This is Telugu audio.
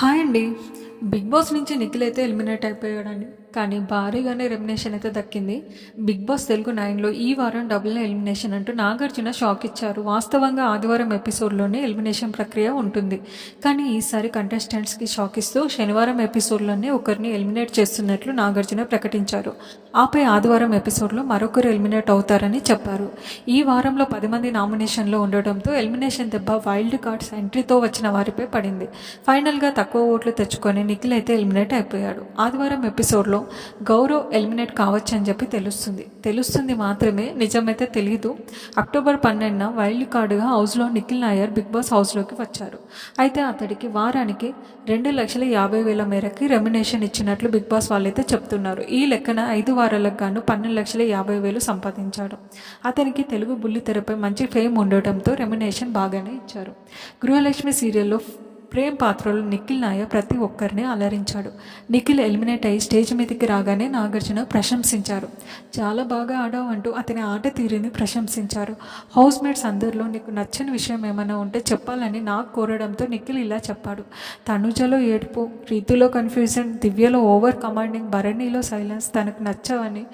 హాయ్ అండి. బిగ్ బాస్ నుంచి నిఖిల్ అయితే ఎలిమినేట్ అయిపోయాడండి. కానీ భారీగానే ఎలిమినేషన్ అయితే దక్కింది. బిగ్ బాస్ తెలుగు నైన్లో ఈ వారం డబుల్ ఎలిమినేషన్ అంటూ నాగార్జున షాక్ ఇచ్చారు. వాస్తవంగా ఆదివారం ఎపిసోడ్లోనే ఎలిమినేషన్ ప్రక్రియ ఉంటుంది. కానీ ఈసారి కంటెస్టెంట్స్కి షాక్ ఇస్తూ శనివారం ఎపిసోడ్లోనే ఒకరిని ఎలిమినేట్ చేస్తున్నట్లు నాగార్జున ప్రకటించారు. ఆపై ఆదివారం ఎపిసోడ్లో మరొకరు ఎలిమినేట్ అవుతారని చెప్పారు. ఈ వారంలో పది మంది నామినేషన్లో ఉండడంతో ఎలిమినేషన్ దెబ్బ వైల్డ్ కార్డ్స్ ఎంట్రీతో వచ్చిన వారిపై పడింది. ఫైనల్గా తక్కువ ఓట్లు తెచ్చుకొని నిఖిల్ అయితే ఎలిమినేట్ అయిపోయాడు. ఆదివారం ఎపిసోడ్లో గౌరవ్ ఎలిమినేట్ కావచ్చు అని చెప్పి తెలుస్తుంది. తెలుస్తుంది మాత్రమే నిజమైతే తెలియదు అక్టోబర్ పన్నెండున వైల్డ్ కార్డుగా హౌస్లో నిఖిల్ నాయర్ బిగ్ బాస్ హౌస్లోకి వచ్చారు. అయితే అతడికి వారానికి రెండు లక్షల యాభై వేల మేరకి రెమ్యునేషన్ ఇచ్చినట్లు బిగ్ బాస్ వాళ్ళైతే చెప్తున్నారు. ఈ లెక్కన ఐదు వారాలకు గాను పన్నెండు లక్షల యాభై వేలు సంపాదించాడు. అతనికి తెలుగు బుల్లి తెరపై మంచి ఫేమ్ ఉండటంతో రెమ్యునేషన్ బాగానే ఇచ్చారు. గృహలక్ష్మి సీరియల్లో ప్రేమ్ పాత్రలో నిఖిల్ నాయ ప్రతి ఒక్కరిని అలరించాడు. నిఖిల్ ఎలిమినేట్ అయ్యి స్టేజ్ మీదకి రాగానే నాగార్జున ప్రశంసించారు. చాలా బాగా ఆడావు అంటూ అతని ఆట తీరుని ప్రశంసించారు. హౌస్ మేట్స్ అందరిలో నీకు నచ్చని విషయం ఏమైనా ఉంటే చెప్పాలని నాకు కోరడంతో నిఖిల్ ఇలా చెప్పాడు. తనుజలో ఏడుపు రీతులో కన్ఫ్యూజన్ దివ్యలో ఓవర్ కమాండింగ్ భరణిలో సైలెన్స్ తనకు నచ్చవని